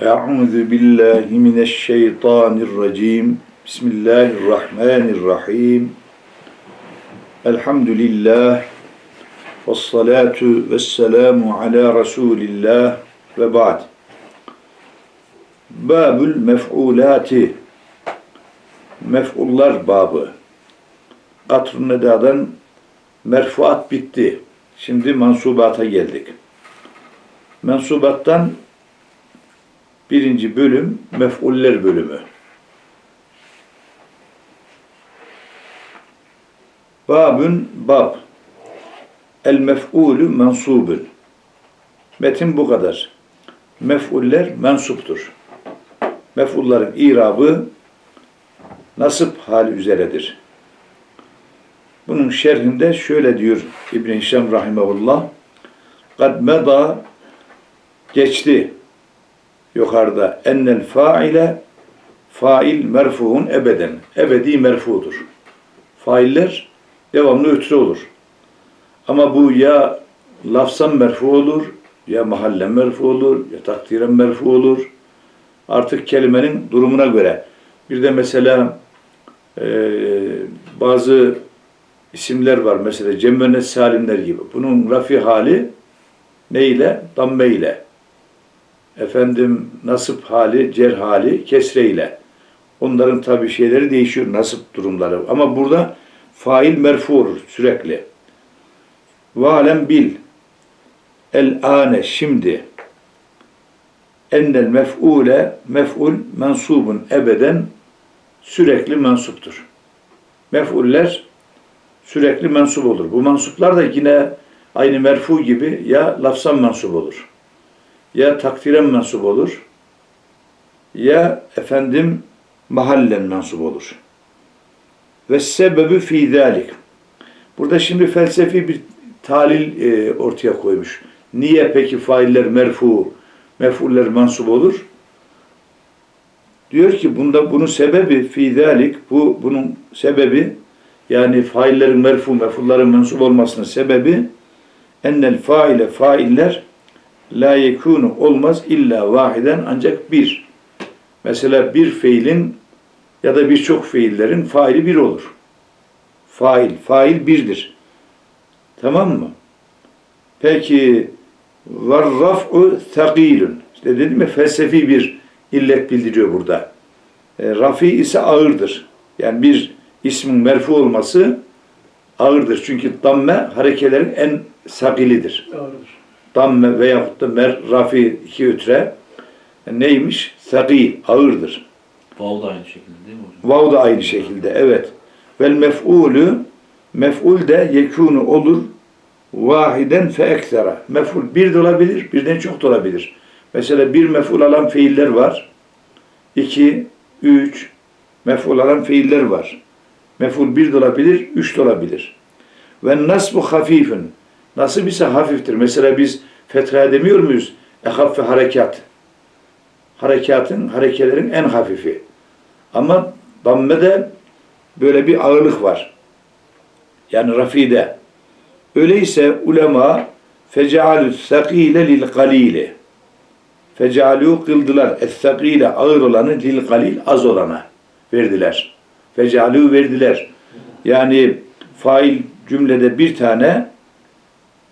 Euzu billahi mineşşeytanirracim. Bismillahirrahmanirrahim. Elhamdülillah. Ve salatu ve selamu ala Resulillah ve ba'd. Babül mef'ulati. Mef'ullar babı. Atr-ı Neda'dan merfuat bitti. Şimdi mansubata geldik. Mensubattan birinci bölüm mef'uller bölümü. Babün bab. El mef'ulü mensubun. Metin bu kadar. Mef'uller mensuptur. Mef'ulların irabı nasip hali üzeredir. Bunun şerhinde şöyle diyor İbn-i Hişam Rahimahullah. Kad meda geçti yukarıda ennel faile fail merfuun ebeden. Ebedi merfudur. Failler devamlı ötürü olur. Ama bu ya lafzan merfu olur, ya mahallen merfu olur, ya takdiren merfu olur. Artık kelimenin durumuna göre. Bir de mesela e, bazı isimler var. Mesela cemmenet salimler gibi. Bunun rafi hali ne ile? Damme ile. Efendim nasip hali, cer hali, kesre ile. Onların tabi şeyleri değişiyor, nasip durumları. Ama burada fail merfu olur sürekli. Valem bil. El ane şimdi. Ennel mef'ule mef'ul mensubun ebeden sürekli mensuptur. Mef'uller sürekli mensup olur. Bu mensuplar da yine aynı merfu gibi ya lafzan mensup olur. Ya takdiren mensup olur. Ya efendim mahallen mensup olur. Ve sebebi fi. Burada şimdi felsefi bir talil e, ortaya koymuş. Niye peki failler merfu, mef'uller mensup olur? Diyor ki bunda bunun sebebi fi bu bunun sebebi yani faillerin merfu, mef'ulların mensup olmasının sebebi ennel faile failler la yekunu olmaz illa vahiden ancak bir. Mesela bir fiilin ya da birçok fiillerin faili bir olur. Fail, fail birdir. Tamam mı? Peki var raf'u thaqilun. İşte dedim ya felsefi bir illet bildiriyor burada. E, rafi ise ağırdır. Yani bir ismin merfu olması ağırdır. Çünkü damme harekelerin en sakilidir. Ağırdır. Damme veyahut da mer, rafi iki ötre e, neymiş? Sakil, ağırdır. Vav da aynı şekilde değil mi hocam? Vav da aynı şekilde, evet. Vel mef'ulü, mef'ul de yekûnu olur, vahiden fe eksera. Mef'ul bir de olabilir, birden çok da olabilir. Mesela bir mef'ul alan fiiller var. İki, üç mef'ul alan fiiller var. Mef'ul bir de olabilir, üç de olabilir. Ve nasbu hafifün. Nasıl ise hafiftir. Mesela biz fetha demiyor muyuz? Ehaffe harekat. Harekatın, harekelerin en hafifi. Ama dammede böyle bir ağırlık var. Yani rafide. Öyleyse ulema fecealü sakile lil galili. Fecealü kıldılar. Es-sakile ağır olanı lil galil az olana verdiler. Fecealü verdiler. Yani fail cümlede bir tane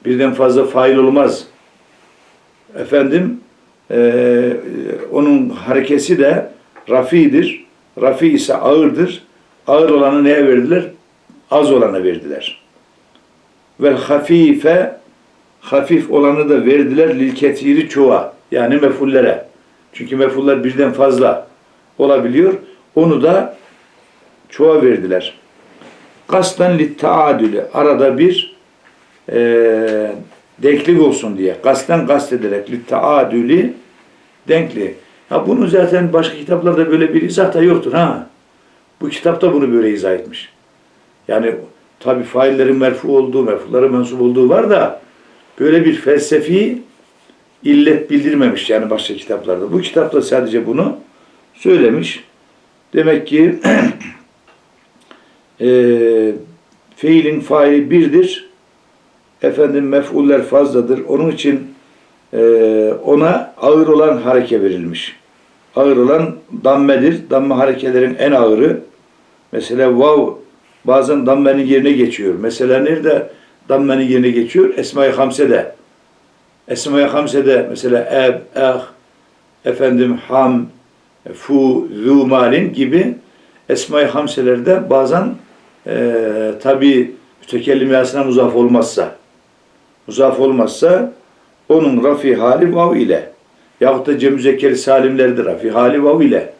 birden fazla fail olmaz. Efendim eee, onun harekesi de rafidir. Rafi ise ağırdır. Ağır olanı neye verdiler? Az olana verdiler. Ve hafife hafif olanı da verdiler lil ketiri çoğa. Yani mefullere. Çünkü mefuller birden fazla olabiliyor. Onu da çoğa verdiler. Kastan lit taadülü. Arada bir eee denklik olsun diye. Kasten kast ederek lit taadülü denkli. Ha bunun zaten başka kitaplarda böyle bir izah da yoktur ha. Bu kitapta bunu böyle izah etmiş. Yani tabi faillerin merfu olduğu, merfuların mensup olduğu var da böyle bir felsefi illet bildirmemiş yani başka kitaplarda. Bu kitapta sadece bunu söylemiş. Demek ki eee fiilin faili birdir. Efendim mef'uller fazladır. Onun için e, ona ağır olan hareke verilmiş. Ağır olan dammedir. Damme harekelerin en ağırı. Mesela vav bazen dammenin yerine geçiyor. Mesela nerede dammenin yerine geçiyor? Esma-i Hamse'de. Esma-i Hamse'de mesela eb, ah, efendim ham, fu, zu malin gibi Esma-i Hamselerde bazen e, tabi mütekellim muzaf olmazsa muzaf olmazsa onun rafi hali vav ile yahut da cem müzekkeri salimlerde rafi hali vav ile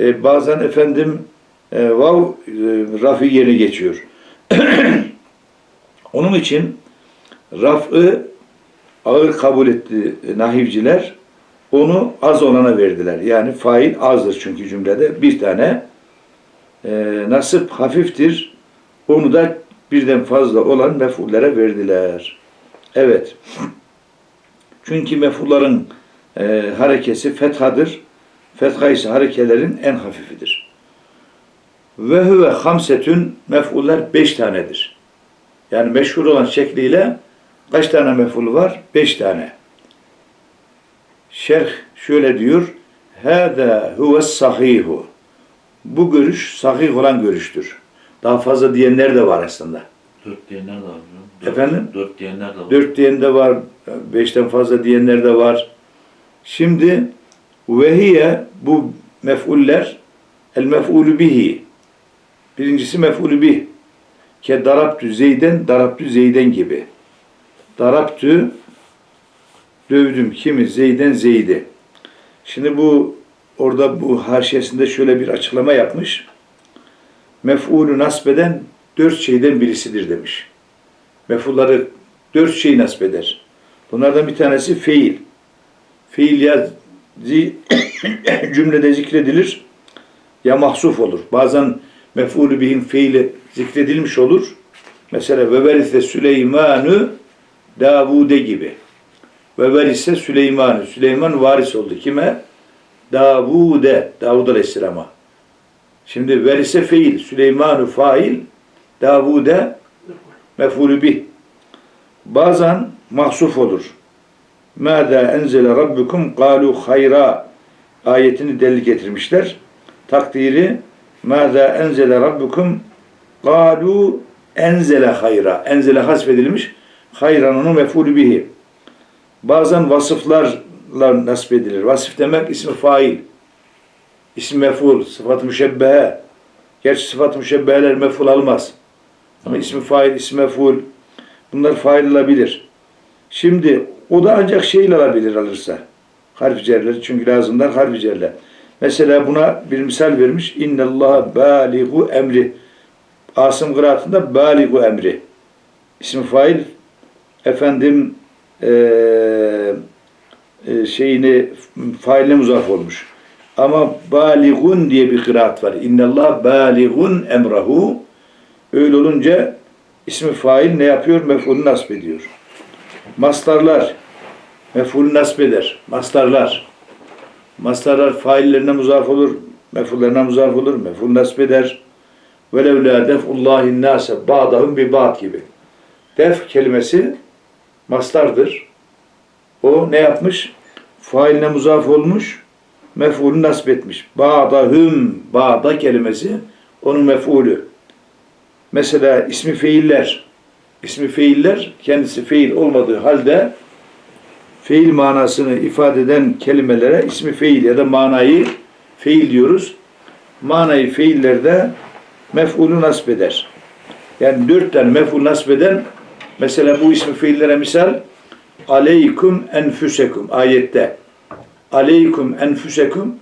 e, bazen efendim e, vav e, rafi yerine geçiyor. Onun için raf'ı ağır kabul etti nahivciler. Onu az olana verdiler. Yani fail azdır çünkü cümlede. Bir tane e, nasip hafiftir. Onu da birden fazla olan mefullere verdiler. Evet. Çünkü mefulların e, harekesi fethadır. Fetha ise harekelerin en hafifidir. Ve huve hamsetün mef'uller beş tanedir. Yani meşhur olan şekliyle kaç tane mef'ul var? Beş tane. Şerh şöyle diyor. Hâdâ huve sahihu. Bu görüş sahih olan görüştür. Daha fazla diyenler de var aslında. Dört diyenler de var. Dört- Efendim? Dört diyenler de var. Dört diyen de var, beşten fazla diyenler de var. Şimdi vehiye bu mef'uller el mef'ulü bihi. Birincisi mef'ulü bih. Ke daraptü zeyden, daraptü zeyden gibi. Daraptü dövdüm kimi? Zeyden zeydi. Şimdi bu orada bu haşiyesinde şöyle bir açıklama yapmış. Mef'ulü nasbeden dört şeyden birisidir demiş. Mef'ulları dört şey nasip eder. Bunlardan bir tanesi fiil. Fiil ya cümlede zikredilir ya mahsuf olur. Bazen mef'ulü bihin fiili zikredilmiş olur. Mesela ve verise Süleymanu Davude gibi. Ve verise Süleymanu. Süleyman varis oldu. Kime? Davude. Davud Aleyhisselam'a. Şimdi verise fiil. Süleymanu fail. Davude mef'ulü bih. Bazen mahsuf olur. Mâdâ enzele rabbukum kâlu hayra ayetini delil getirmişler. Takdiri Mâdâ enzele rabbukum kâlu enzele hayra. Enzele hasfedilmiş. Hayran onun mef'ulü. Bazen vasıflarla nasip edilir. Vasıf demek ismi fail. İsmi mef'ul, sıfat-ı müşebbehe. Gerçi sıfat-ı müşebbeheler mef'ul almaz. Ama ismi fail, ismi mef'ul bunlar fail olabilir. Şimdi o da ancak şeyle alabilir alırsa. Harf cerleri çünkü lazımlar harf cerler. Mesela buna bir misal vermiş. İnnallâhe bâligu emri. Asım kıraatında bâligu emri. İsmi fail efendim eee e, şeyini failine muzaf olmuş. Ama baligun diye bir kıraat var. İnnallah baligun emrahu. Öyle olunca ismi fail ne yapıyor? Mef'ulü nasip ediyor. Mastarlar mef'ulü nasip eder. Mastarlar. Mastarlar faillerine muzaf olur. Mef'ullerine muzaf olur. Mef'ul nasip eder. Velev la def'ullahin nase ba'dahum bi ba'd gibi. Def kelimesi mastardır. O ne yapmış? Failine muzaf olmuş. Mef'ulü nasip etmiş. Ba'dahum ba'da kelimesi onun mef'ulü. Mesela ismi fiiller. İsmi fiiller kendisi fiil olmadığı halde fiil manasını ifade eden kelimelere ismi fiil ya da manayı fiil diyoruz. Manayı fiillerde mef'ulü nasip eder. Yani dört tane mef'ul nasip eden mesela bu ismi fiillere misal aleykum enfüsekum ayette aleykum enfüsekum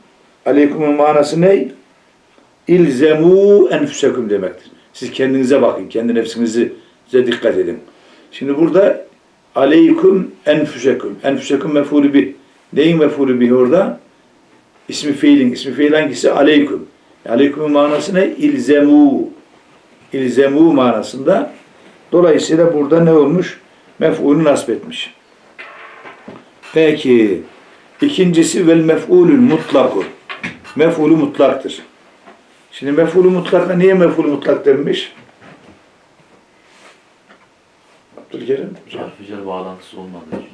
aleykumun manası ne? İlzemu enfüsekum demektir. Siz kendinize bakın, kendi nefsinize dikkat edin. Şimdi burada aleykum enfüsekum. Enfüsekum mef'ulü bih. Neyin mef'ulü bih orada? İsmi fiilin. İsmi fiil hangisi? Aleykum. Aleykumun manası ne? İlzemu. İlzemu manasında. Dolayısıyla burada ne olmuş? Mef'ulü nasip etmiş. Peki. İkincisi vel mef'ulül mutlaku. Mef'ulü mutlaktır. Şimdi mef'ulü mutlaka niye mef'ulü mutlak denmiş? Abdülkerim. hocam. Harfi cer bağlantısı olmadığı için.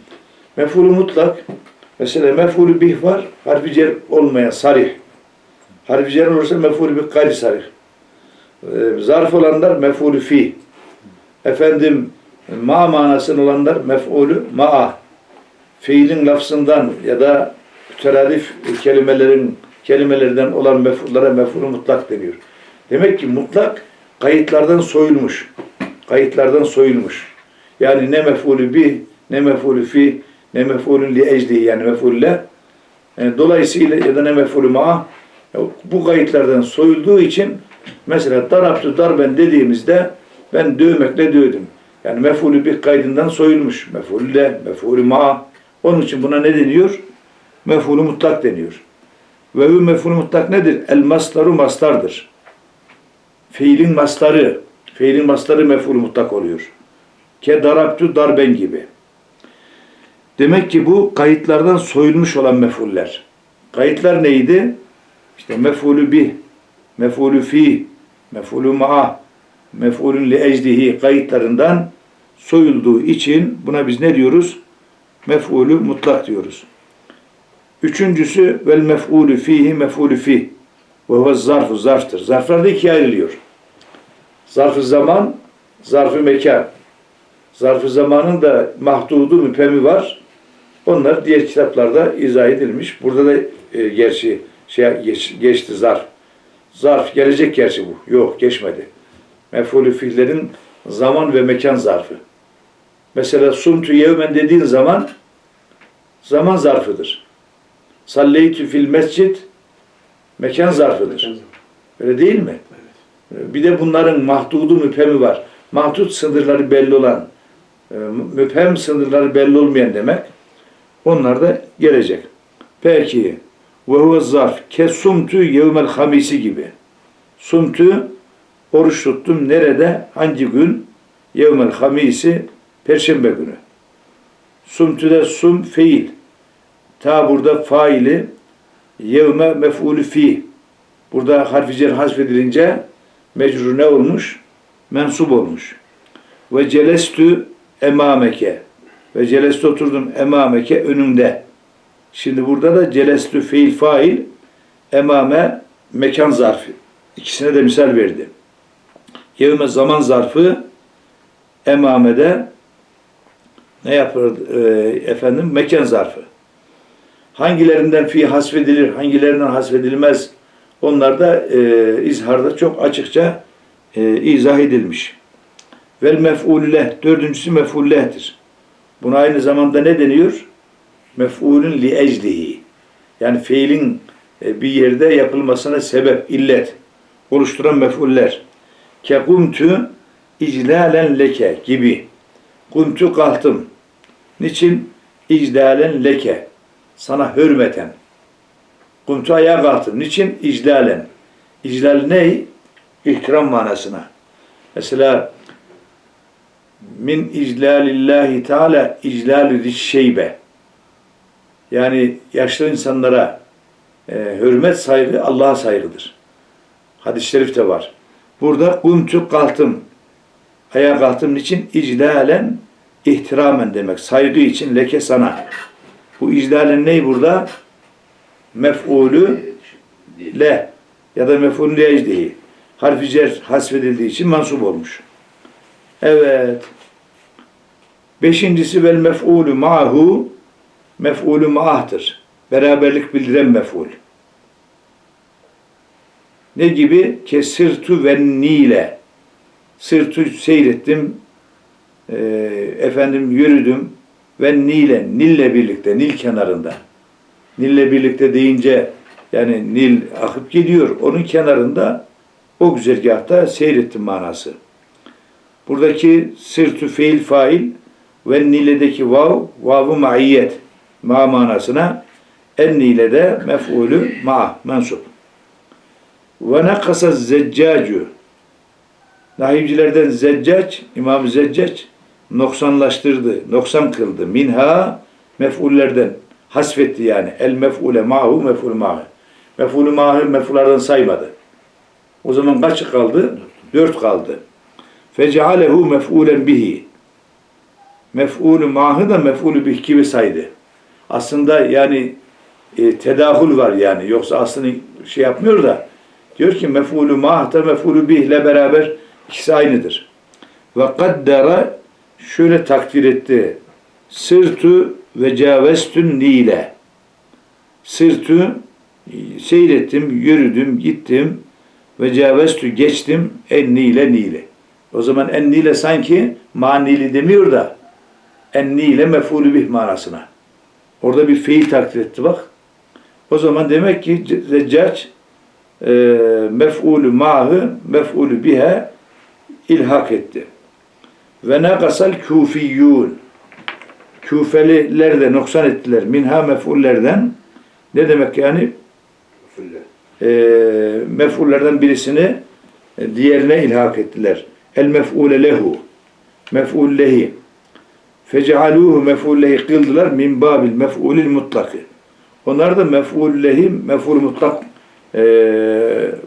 Mef'ulü mutlak. Mesela mef'ulü bih var. Harfi cer olmayan sarih. Harfi cer olursa mef'ulü bih gayri sarih. Ee, zarf olanlar mef'ulü fi. Efendim ma manasını olanlar mef'ulü ma'a. Fiilin lafzından ya da müteradif kelimelerin kelimelerden olan mef'ullara mef'ulü mutlak deniyor. Demek ki mutlak kayıtlardan soyulmuş. Kayıtlardan soyulmuş. Yani ne mef'ulü bi, ne mef'ulü fi, ne mef'ulün li ecdi yani mef'ulle. Yani dolayısıyla ya da ne mef'ulü ma bu kayıtlardan soyulduğu için mesela daraptü darben dediğimizde ben dövmekle dövdüm. Yani mef'ulü bir kaydından soyulmuş. Mef'ulü le, mef'ulü ma. Onun için buna ne deniyor? Mef'ulü mutlak deniyor. Ve bu mef'ulü mutlak nedir? El mastaru mastardır. Fiilin mastarı. Fiilin mastarı mef'ulü mutlak oluyor. Ke daraptü darben gibi. Demek ki bu kayıtlardan soyulmuş olan mef'uller. Kayıtlar neydi? İşte mef'ulü bih, mef'ulü fi, mef'ulü ma'a, mef'ulün li ecdihi kayıtlarından soyulduğu için buna biz ne diyoruz? Mef'ulü mutlak diyoruz. Üçüncüsü vel mef'ulü fihi mef'ulü fi. Ve huve zarfu zarftır. Zarflar da ikiye ayrılıyor. Zarf-ı zaman, zarf-ı mekan. Zarf-ı zamanın da mahdudu müpemi var. Onlar diğer kitaplarda izah edilmiş. Burada da e, gerçi şey geç- geçti zarf. Zarf gelecek gerçi bu. Yok geçmedi. Mef'ulü fiillerin zaman ve mekan zarfı. Mesela sumtu yevmen dediğin zaman zaman zarfıdır. Salleytü fil mescid mekan zarfıdır. Öyle değil mi? Bir de bunların mahdudu müpemi var. Mahdut sınırları belli olan, e, müphem sınırları belli olmayan demek. Onlar da gelecek. Peki, ve huve zarf, kesumtu yevmel hamisi gibi. Sumtu, oruç tuttum. Nerede? Hangi gün? Yevmel hamisi, perşembe günü. Sumtu'da sum fiil. Ta burada faili, yevme mef'ulü fi. Burada harfi cer hasfedilince mecrur ne olmuş? Mensup olmuş. Ve celestü emameke. Ve celestü oturdum emameke önünde. Şimdi burada da celestü fiil fail emame mekan zarfı. İkisine de misal verdi. Yevme zaman zarfı emamede ne yapar e, efendim mekan zarfı. Hangilerinden fi hasfedilir, hangilerinden hasfedilmez onlar da e, izharda çok açıkça e, izah edilmiş. Vel mef'ulüle, dördüncüsü mef'ulleh'tir. Buna aynı zamanda ne deniyor? Mef'ulün li ecdihi. Yani fiilin e, bir yerde yapılmasına sebep, illet oluşturan mef'uller. Ke kumtu iclalen leke gibi. Kumtu kalktım. Niçin? İclalen leke. Sana hürmeten. Kumtu ayağa kalktım. Niçin? İclalen. İclal ne? İhtiram manasına. Mesela min iclalillahi teala iclalü şeybe. Yani yaşlı insanlara e, hürmet saygı Allah'a saygıdır. Hadis-i şerifte var. Burada kumtu kalktım. Ayağa kalktım niçin? İclalen ihtiramen demek. Saygı için leke sana. Bu iclalen ney burada? Mef'ulü le ya da mef'ulü le ecdihi. Harfi cer hasfedildiği için mansup olmuş. Evet. Beşincisi vel mef'ulü ma'hu mef'ulü ma'ahtır. Beraberlik bildiren mef'ul. Ne gibi? Kesirtu ve nile. Sırtı seyrettim. Ee, efendim yürüdüm. Ve nile. Nille birlikte. Nil kenarında. Nille birlikte deyince yani Nil akıp gidiyor. Onun kenarında o güzergahta seyrettim manası. Buradaki sırtü fiil fail ve niledeki vav, vav-ı maiyet ma manasına en nilede mef'ulü ma mensup. Ve nekasa zeccacu Nahivcilerden zeccac, İmam Zeccac noksanlaştırdı, noksan kıldı. Minha mef'ullerden hasfetti yani. El mef'ule ma'hu mef'ul ma'hu. Mef'ulü ma'hu mef'ullardan saymadı. O zaman kaç kaldı? Dört kaldı. Fecealehu mef'ulen bihi. mef'ulü mahı da mef'ulü bih gibi saydı. Aslında yani e, tedahül var yani. Yoksa aslında şey yapmıyor da diyor ki mef'ulü mah da mef'ulü bih ile beraber ikisi aynıdır. Ve kaddara şöyle takdir etti. Sırtu ve cavestün nile. Sırtu seyrettim, yürüdüm, gittim ve cavestü geçtim en nile nile. O zaman en nile sanki manili demiyor da en nile mef'ulü bih manasına. Orada bir fiil takdir etti bak. O zaman demek ki Zeccac e, mef'ulü mahı mef'ulü bihe ilhak etti. Ve nakasal kufiyyun. Küfeliler de noksan ettiler. Minha mef'ullerden. Ne demek yani? E, mef'ullerden birisini e, diğerine ilhak ettiler. El mef'ule lehu. Mef'ul lehi. Fecealuhu mef'ul lehi kıldılar min babil mef'ulil mutlakı. Onlar da mef'ul lehi, mef'ul mutlak e,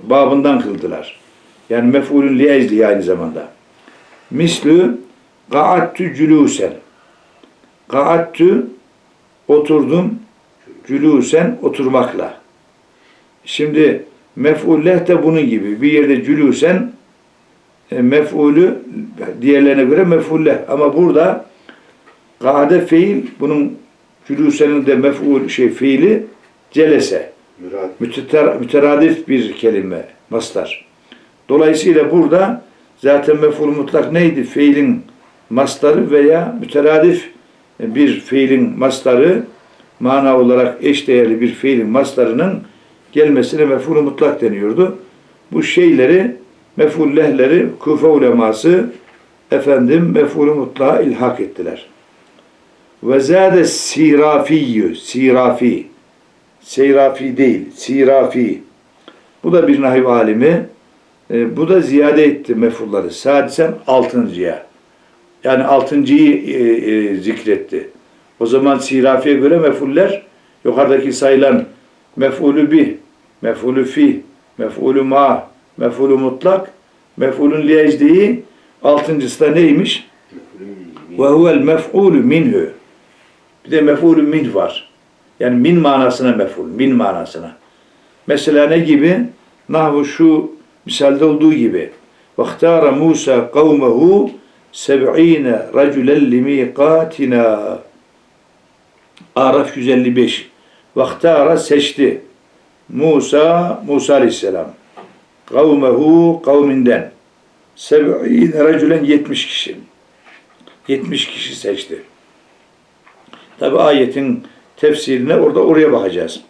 babından kıldılar. Yani mef'ulün li ecli aynı zamanda. Mislü Ka'attü cülûsen. Ka'attü oturdum cülûsen oturmakla. Şimdi mef'ulleh de bunun gibi. Bir yerde cülûsen e, mef'ulü diğerlerine göre mef'ulleh. Ama burada ka'ade fiil bunun cülûsenin de mef'ul şey fiili celese. Müteradif bir kelime, mastar. Dolayısıyla burada zaten mef'ul mutlak neydi? Fiilin mastarı veya müteradif bir fiilin mastarı mana olarak eşdeğerli bir fiilin mastarının gelmesine mef'ul mutlak deniyordu. Bu şeyleri mef'ul lehleri Kufe uleması efendim mef'ul mutlağa ilhak ettiler. Ve zâde sirafiyyü, sirafi. Seyrafi değil, sirafi. Bu da bir nahiv alimi. E, bu da ziyade etti mefulları. Sadisen altıncıya. Yani altıncıyı e, e, zikretti. O zaman sirafiye göre mefuller yukarıdaki sayılan mef'ulü bih, mef'ulü fi, mef'ulü ma, mef'ulü mutlak, mef'ulün liyecdiği altıncısı da neymiş? Ve huvel mef'ulü minhü. Bir de mef'ulü min var. Yani min manasına mef'ul, min manasına. Mesela ne gibi? Nahvu şu Misalde olduğu gibi vaktara Musa kavmehu seb'ine racülen limiqatina Araf 155 vaktara seçti Musa Musa Aleyhisselam kavmehu kavminden. Seb'ine racülen 70 kişi. 70 kişi seçti. Tabi ayetin tefsirine orada oraya bakacağız.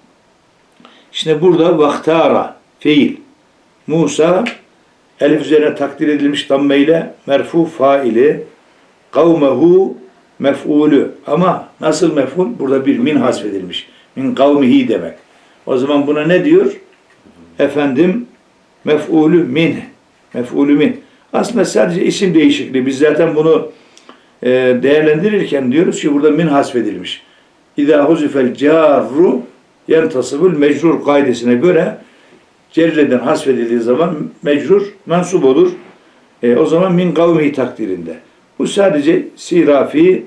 Şimdi burada vaktara fiil. Musa elif üzerine takdir edilmiş dammeyle merfu faili kavmehu mef'ulü ama nasıl mef'ul? Burada bir min hasfedilmiş. Min kavmihi demek. O zaman buna ne diyor? Efendim mef'ulü min. Mef'ulü min. Aslında sadece isim değişikliği. Biz zaten bunu e, değerlendirirken diyoruz ki burada min hasfedilmiş. İzâ huzifel carru yentasıbül mecrur kaidesine göre cerreden hasfedildiği zaman mecrur mensup olur. E, o zaman min kavmihi takdirinde. Bu sadece sirafi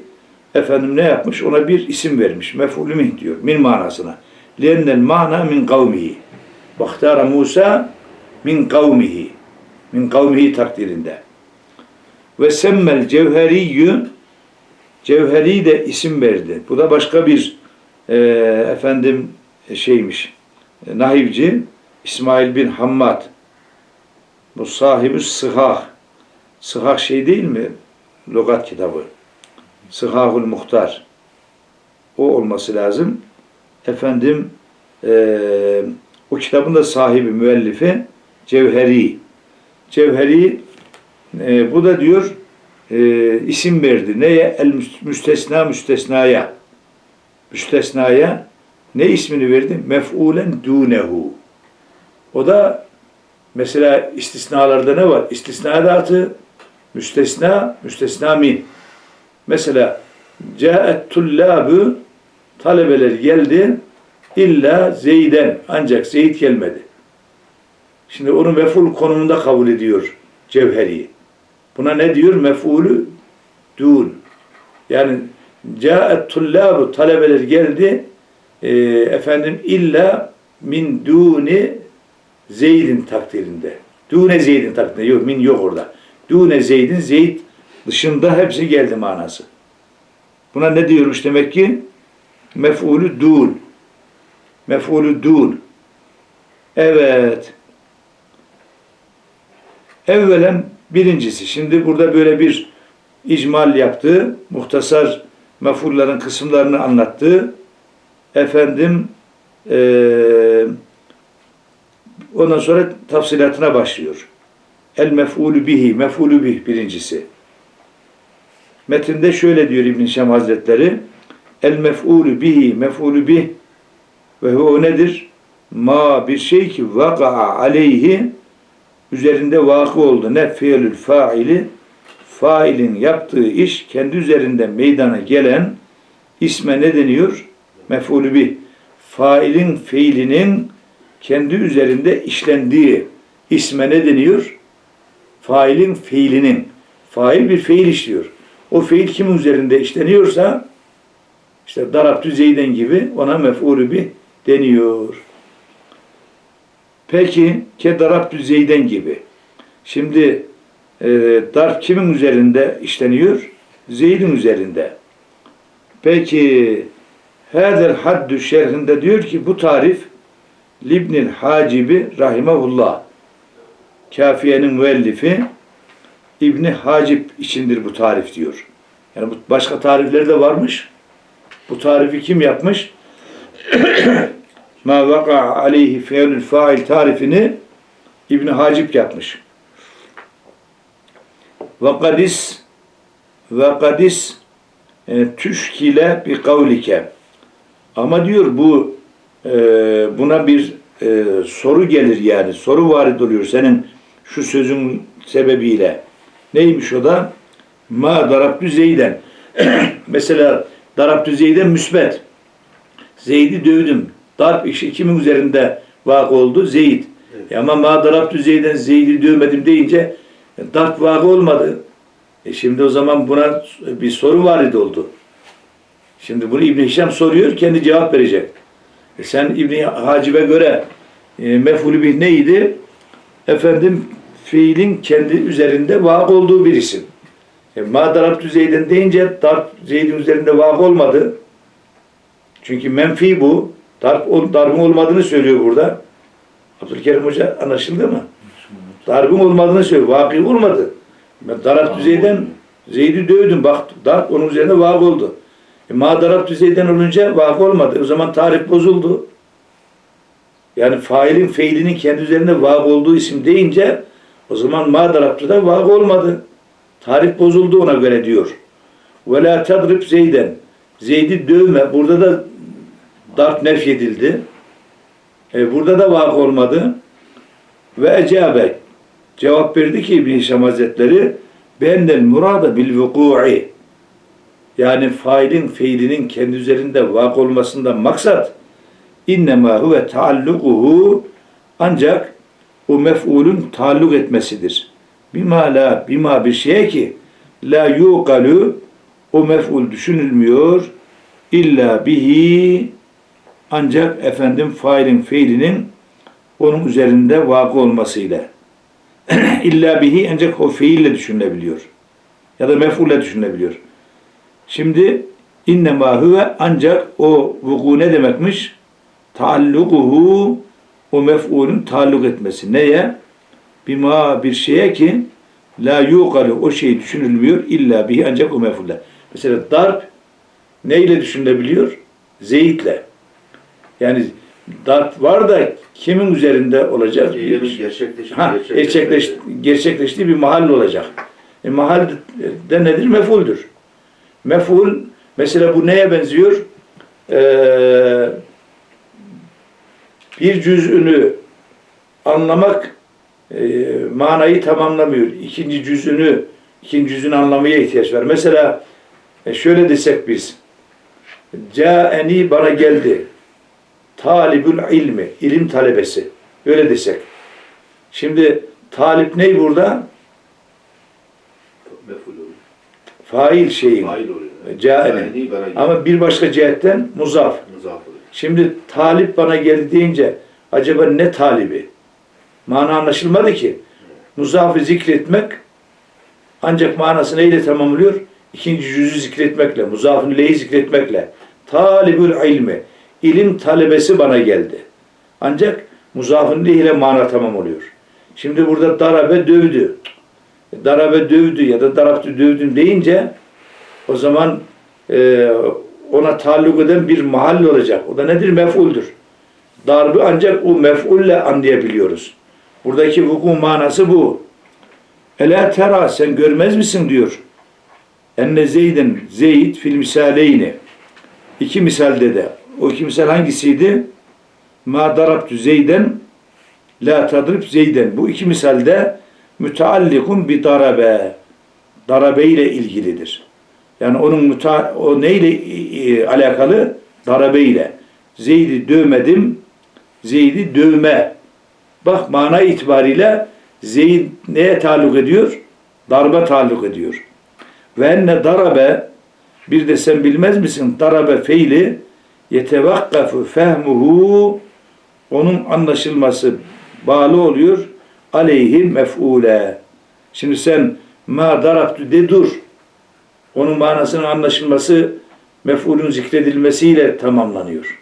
efendim ne yapmış? Ona bir isim vermiş. Mef'ulü min diyor. Min manasına. Liennel mana min kavmihi. Bahtara Musa min kavmihi. Min kavmihi takdirinde. Ve semmel cevheriyyü Cevheri de isim verdi. Bu da başka bir e, efendim şeymiş. E, nahivci İsmail bin Hammad. Bu sahibi sıhah. Sıhah şey değil mi? Logat kitabı. Sıhahul Muhtar. O olması lazım. Efendim e, o kitabın da sahibi, müellifi Cevheri. Cevheri e, bu da diyor e, isim verdi. Neye? El müstesna müstesnaya. Müstesnaya ne ismini verdi? Mef'ulen dunehu. O da mesela istisnalarda ne var? İstisna edatı, müstesna, müstesna min. Mesela Câet tullâbü talebeler geldi illa Zeyden ancak Zeyd gelmedi. Şimdi onu mef'ul konumunda kabul ediyor Cevheri. Buna ne diyor? Mef'ulü dun. Yani Câet tullâbu talebeler geldi e, efendim illa min dûni Zeyd'in takdirinde. Dûne Zeyd'in takdirinde. Yok min yok orada. Dûne Zeyd'in Zeyd dışında hepsi geldi manası. Buna ne diyormuş demek ki? Mef'ulü dûl. Mef'ulü dûl. Evet. Evvelen birincisi. Şimdi burada böyle bir icmal yaptı. Muhtasar mef'ullerin kısımlarını anlattı. Efendim eee ondan sonra tafsilatına başlıyor. El mef'ulü bihi, mef'ulü bih birincisi. Metinde şöyle diyor İbn Şam Hazretleri. El mef'ulü bihi, mef'ulü bih ve o nedir? Ma bir şey ki vaka'a aleyhi üzerinde vakı oldu. Ne fiilül faili failin yaptığı iş kendi üzerinde meydana gelen isme ne deniyor? Mef'ulü bih. Failin fiilinin kendi üzerinde işlendiği isme ne deniyor? Failin fiilinin. Fail bir fiil işliyor. O fiil kimin üzerinde işleniyorsa işte daraptü zeyden gibi ona mef'ulü bih deniyor. Peki ke daraptü zeyden gibi. Şimdi e, darp kimin üzerinde işleniyor? Zeyd'in üzerinde. Peki Hadel haddü şerhinde diyor ki bu tarif Libnil Hacibi rahimahullah Kafiye'nin müellifi İbni Hacip içindir bu tarif diyor. Yani başka tarifleri de varmış. Bu tarifi kim yapmış? Ma vaka aleyhi fiilül fail tarifini İbni Hacip yapmış. Ve kadis ve kadis tüşkile bi kavlike. Ama diyor bu e, buna bir e, soru gelir yani. Soru varid oluyor senin şu sözün sebebiyle. Neymiş o da? Ma darabtü zeyden. Mesela darabtü zeyden müsbet. Zeyd'i dövdüm. Darp işi kimin üzerinde vakı oldu? Zeyd. E ama ma darabtü zeyden Zeyd'i dövmedim deyince darp vakı olmadı. E şimdi o zaman buna bir soru varid oldu. Şimdi bunu İbn Hişam soruyor, kendi cevap verecek. E sen İbn Hacib'e göre e, mef'ulü bih neydi? Efendim fiilin kendi üzerinde vakı olduğu bir isim. E, ma darabtü Zeyd'in deyince darp Zeyd'in üzerinde vakı olmadı. Çünkü menfi bu. Darp, darbın olmadığını söylüyor burada. Abdülkerim Hoca anlaşıldı mı? Darbın olmadığını söylüyor. Vakı olmadı. Ben darabtü Zeyd'den Zeyd'i dövdüm. Bak darp onun üzerine vakı oldu. E, ma darabtü Zeyd'den olunca vakı olmadı. O zaman tarif bozuldu. Yani failin feilinin kendi üzerinde vakı olduğu isim deyince o zaman ma darabtü'de vakı olmadı. Tarif bozuldu ona göre diyor. Ve la tadrib Zeyden. Zeyd'i dövme. Burada da darp nefyedildi. E, burada da vakı olmadı. Ve ecabe. Cevap verdi ki İbn-i Hişam Hazretleri bendel murada bil vuku'i yani failin fiilinin kendi üzerinde vakı olmasından maksat innema huve taallukuhu ancak o mef'ulün taalluk etmesidir. Bima la bima bir şeye ki la yuqalu o mef'ul düşünülmüyor illa bihi ancak efendim failin fiilinin onun üzerinde vakı olmasıyla illa bihi ancak o fiille düşünülebiliyor. Ya da mef'ulle düşünülebiliyor. Şimdi innema huve ancak o vuku ne demekmiş? Taallukuhu o mef'ulün taalluk etmesi. Neye? Bima bir şeye ki la yuqalu o şey düşünülmüyor illa bihi ancak o mef'ulle. Mesela darp neyle düşünülebiliyor? Zeytle. Yani darp var da kimin üzerinde olacak? Eylemin gerçekleşip Ha, gerçekleş, gerçekleştiği bir mahal olacak. E, mahal de nedir? Mef'uldür. Mef'ul mesela bu neye benziyor? Ee, bir cüz'ünü anlamak e, manayı tamamlamıyor. İkinci cüz'ünü ikinci cüz'ünü anlamaya ihtiyaç var. Mesela e, şöyle desek biz Câeni bana geldi. Talibül ilmi. ilim talebesi. Öyle desek. Şimdi talip ney burada? Meful oluyor. Fail şeyin. Fail oluyor. Geldi. Ama bir başka cihetten muzaf. Muzaf. Şimdi talip bana geldi deyince acaba ne talibi? Mana anlaşılmadı ki. Muzafı zikretmek ancak manası neyle tamamlıyor? İkinci yüzü zikretmekle, muzafın leyi zikretmekle. Talibül ilmi. ilim talebesi bana geldi. Ancak muzafın lehiyle mana tamam oluyor. Şimdi burada darabe dövdü. Darabe dövdü ya da daraptı dövdün deyince o zaman e, ona taalluk eden bir mahalle olacak. O da nedir? Mef'uldür. Darbı ancak o mef'ulle anlayabiliyoruz. Buradaki vuku manası bu. Ela tera sen görmez misin diyor. Enne Zeyd'in Zeyd fil misaleyni. İki misalde de. O iki misal hangisiydi? Ma darabtu Zeyden la tadrib Zeyden. Bu iki misalde müteallikun bi darabe. Darabe ile ilgilidir. Yani onun müta o neyle e, alakalı? Darabe ile. Zeyd'i dövmedim. Zeyd'i dövme. Bak mana itibariyle Zeyd neye taalluk ediyor? Darba taalluk ediyor. Ve enne darabe bir de sen bilmez misin? Darabe fiili yetevakkafu fehmuhu onun anlaşılması bağlı oluyor. Aleyhi mef'ule. Şimdi sen ma darabtu de dur. Onun manasının anlaşılması mef'ulün zikredilmesiyle tamamlanıyor.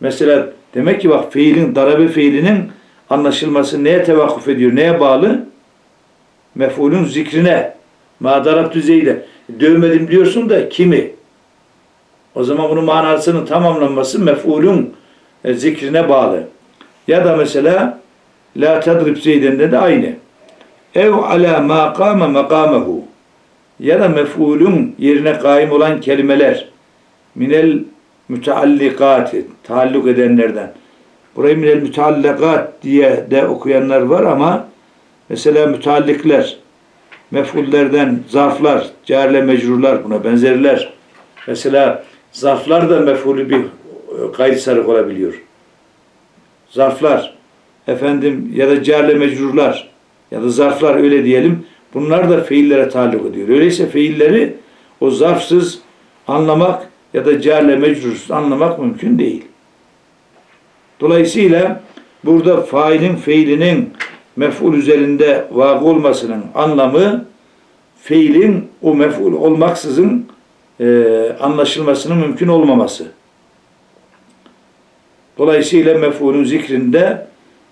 Mesela demek ki bak fiilin, darabe fiilinin anlaşılması neye tevakkuf ediyor? Neye bağlı? Mef'ulün zikrine. Ma darabtu zeyde. Dövmedim diyorsun da kimi? O zaman bunun manasının tamamlanması mef'ulün e, zikrine bağlı. Ya da mesela la tadrib zeyden'de de aynı. Ev ala ma kâme makâmehu. Ya da mef'ulün yerine kaim olan kelimeler. Minel müteallikati. Taalluk edenlerden. Burayı minel müteallikat diye de okuyanlar var ama mesela müteallikler, mef'ullerden zarflar, carle mecrurlar buna benzerler. Mesela zarflar da mef'ulü bir e, gayri sarık olabiliyor. Zarflar, efendim ya da carle mecrurlar ya da zarflar öyle diyelim. Bunlar da fiillere taalluk ediyor. Öyleyse fiilleri o zarfsız anlamak ya da carle mecrursuz anlamak mümkün değil. Dolayısıyla burada failin fiilinin mef'ul üzerinde vakı olmasının anlamı fiilin o mef'ul olmaksızın e, anlaşılmasının mümkün olmaması. Dolayısıyla mef'ulün zikrinde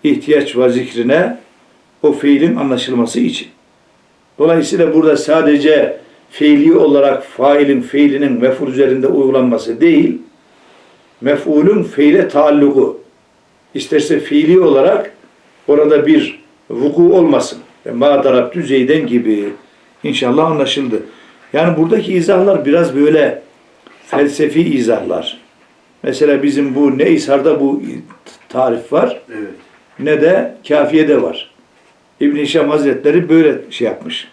ihtiyaç var zikrine o fiilin anlaşılması için. Dolayısıyla burada sadece fiili olarak failin fiilinin mef'ul üzerinde uygulanması değil, mef'ulün fiile taalluku. İsterse fiili olarak orada bir vuku olmasın. Ma darabtü Zeyden gibi. İnşallah anlaşıldı. Yani buradaki izahlar biraz böyle felsefi izahlar. Mesela bizim bu Neysar'da bu tarif var. Evet. Ne de Kafiye'de var. İbn Hişam Hazretleri böyle şey yapmış.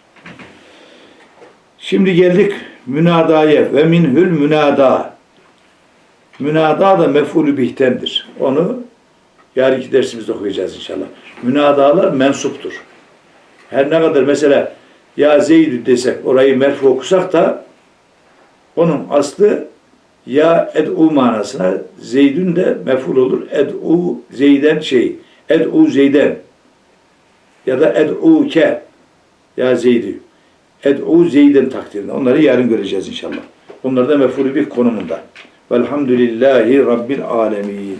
Şimdi geldik münadaya ve minhül münada. Münada da mef'ulü bihtendir. Onu yarınki dersimizde okuyacağız inşallah. Münadalar mensuptur. Her ne kadar mesela ya Zeydü desek orayı merfu okusak da onun aslı ya ed'u manasına Zeydün de mef'ul olur. Ed'u Zeyden şey. Ed'u Zeyden ya da ed'u ke ya Zeydü. Ed'u Zeyden takdirinde. Onları yarın göreceğiz inşallah. Onlar da mef'ulü bir konumunda. Velhamdülillahi Rabbil alemin.